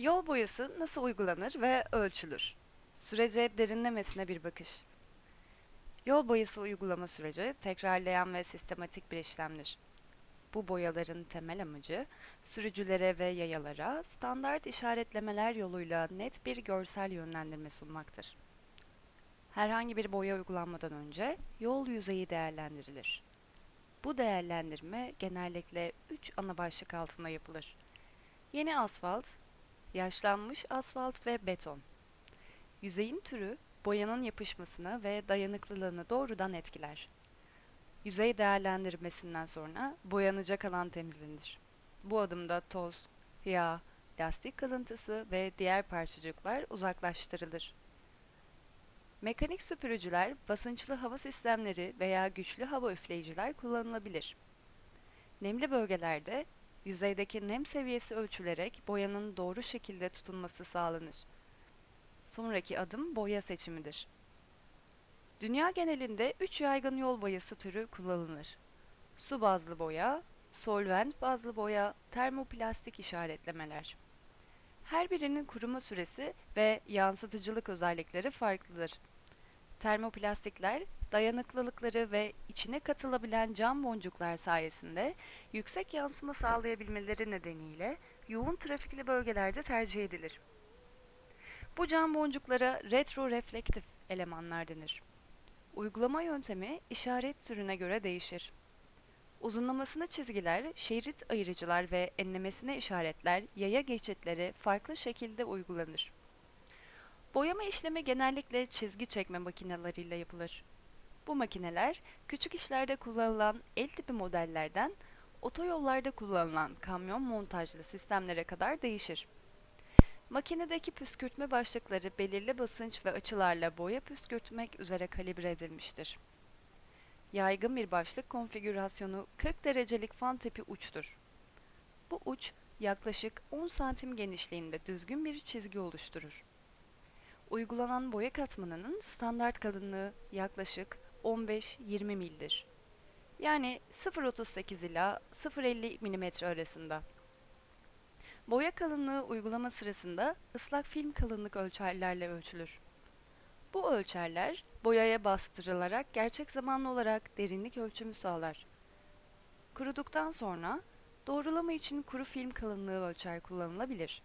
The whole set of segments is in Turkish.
Yol boyası nasıl uygulanır ve ölçülür? Sürece derinlemesine bir bakış. Yol boyası uygulama süreci tekrarlayan ve sistematik bir işlemdir. Bu boyaların temel amacı sürücülere ve yayalara standart işaretlemeler yoluyla net bir görsel yönlendirme sunmaktır. Herhangi bir boya uygulanmadan önce yol yüzeyi değerlendirilir. Bu değerlendirme genellikle 3 ana başlık altında yapılır. Yeni asfalt, yaşlanmış asfalt ve beton. Yüzeyin türü boyanın yapışmasını ve dayanıklılığını doğrudan etkiler. Yüzey değerlendirmesinden sonra boyanacak alan temizlenir. Bu adımda toz, yağ, lastik kalıntısı ve diğer parçacıklar uzaklaştırılır. Mekanik süpürücüler, basınçlı hava sistemleri veya güçlü hava üfleyiciler kullanılabilir. Nemli bölgelerde yüzeydeki nem seviyesi ölçülerek boyanın doğru şekilde tutunması sağlanır. Sonraki adım boya seçimidir. Dünya genelinde 3 yaygın yol boyası türü kullanılır. Su bazlı boya, solvent bazlı boya, termoplastik işaretlemeler. Her birinin kuruma süresi ve yansıtıcılık özellikleri farklıdır. Termoplastikler, dayanıklılıkları ve içine katılabilen cam boncuklar sayesinde yüksek yansıma sağlayabilmeleri nedeniyle yoğun trafikli bölgelerde tercih edilir. Bu cam boncuklara retroreflektif elemanlar denir. Uygulama yöntemi işaret türüne göre değişir. Uzunlamasına çizgiler, şerit ayırıcılar ve enlemesine işaretler, yaya geçitleri farklı şekilde uygulanır. Boyama işlemi genellikle çizgi çekme makineleriyle yapılır. Bu makineler küçük işlerde kullanılan el tipi modellerden otoyollarda kullanılan kamyon montajlı sistemlere kadar değişir. Makinedeki püskürtme başlıkları belirli basınç ve açılarla boya püskürtmek üzere kalibre edilmiştir. Yaygın bir başlık konfigürasyonu 40 derecelik fan tipi uçtur. Bu uç yaklaşık 10 santim genişliğinde düzgün bir çizgi oluşturur. Uygulanan boya katmanının standart kalınlığı yaklaşık 15-20 mildir. Yani 0.38 ila 0.50 mm arasında. Boya kalınlığı uygulama sırasında ıslak film kalınlık ölçerlerle ölçülür. Bu ölçerler boyaya bastırılarak gerçek zamanlı olarak derinlik ölçümü sağlar. Kuruduktan sonra doğrulama için kuru film kalınlığı ölçer kullanılabilir.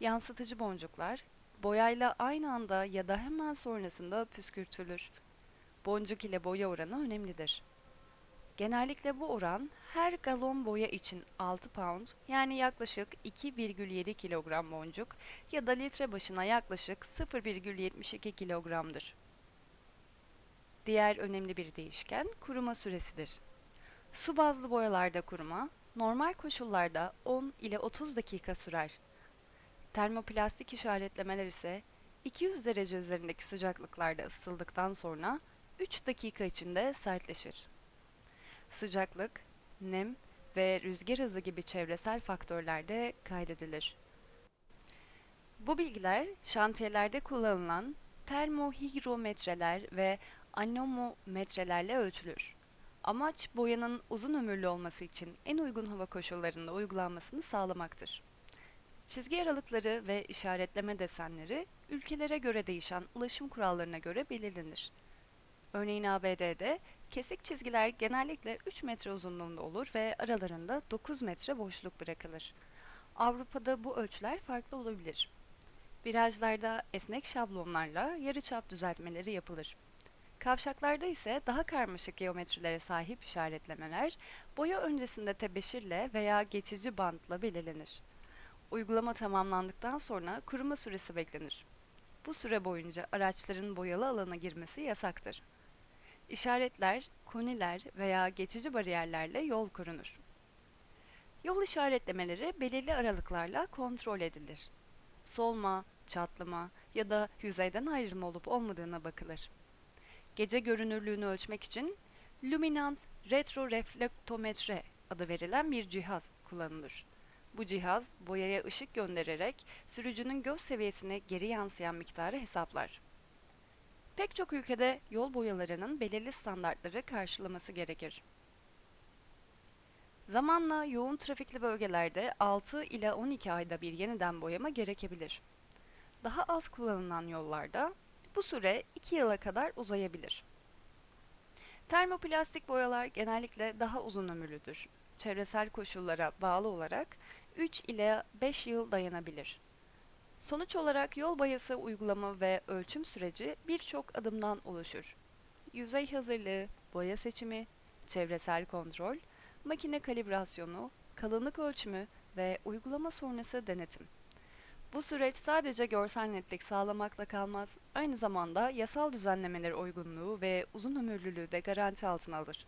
Yansıtıcı boncuklar boyayla aynı anda ya da hemen sonrasında püskürtülür. Boncuk ile boya oranı önemlidir. Genellikle bu oran her galon boya için 6 pound yani yaklaşık 2,7 kilogram boncuk ya da litre başına yaklaşık 0,72 kilogramdır. Diğer önemli bir değişken kuruma süresidir. Su bazlı boyalarda kuruma normal koşullarda 10 ile 30 dakika sürer. Termoplastik işaretlemeler ise 200 derece üzerindeki sıcaklıklarda ısıtıldıktan sonra 3 dakika içinde sertleşir. Sıcaklık, nem ve rüzgar hızı gibi çevresel faktörler de kaydedilir. Bu bilgiler şantiyelerde kullanılan termohigrometreler ve anemometrelerle ölçülür. Amaç boyanın uzun ömürlü olması için en uygun hava koşullarında uygulanmasını sağlamaktır. Çizgi aralıkları ve işaretleme desenleri ülkelere göre değişen ulaşım kurallarına göre belirlenir. Örneğin ABD'de kesik çizgiler genellikle 3 metre uzunluğunda olur ve aralarında 9 metre boşluk bırakılır. Avrupa'da bu ölçüler farklı olabilir. Virajlarda esnek şablonlarla yarıçap düzeltmeleri yapılır. Kavşaklarda ise daha karmaşık geometrilere sahip işaretlemeler boya öncesinde tebeşirle veya geçici bantla belirlenir. Uygulama tamamlandıktan sonra kuruma süresi beklenir. Bu süre boyunca araçların boyalı alana girmesi yasaktır. İşaretler, koniler veya geçici bariyerlerle yol korunur. Yol işaretlemeleri belirli aralıklarla kontrol edilir. Solma, çatlama ya da yüzeyden ayrılma olup olmadığına bakılır. Gece görünürlüğünü ölçmek için luminans retroreflektometre adı verilen bir cihaz kullanılır. Bu cihaz boyaya ışık göndererek sürücünün göz seviyesine geri yansıyan miktarı hesaplar. Pek çok ülkede yol boyalarının belirli standartları karşılaması gerekir. Zamanla yoğun trafikli bölgelerde 6 ila 12 ayda bir yeniden boyama gerekebilir. Daha az kullanılan yollarda bu süre 2 yıla kadar uzayabilir. Termoplastik boyalar genellikle daha uzun ömürlüdür. Çevresel koşullara bağlı olarak 3 ila 5 yıl dayanabilir. Sonuç olarak yol boyası uygulama ve ölçüm süreci birçok adımdan oluşur. Yüzey hazırlığı, boya seçimi, çevresel kontrol, makine kalibrasyonu, kalınlık ölçümü ve uygulama sonrası denetim. Bu süreç sadece görsel netlik sağlamakla kalmaz, aynı zamanda yasal düzenlemeler uygunluğu ve uzun ömürlülüğü de garanti altına alır.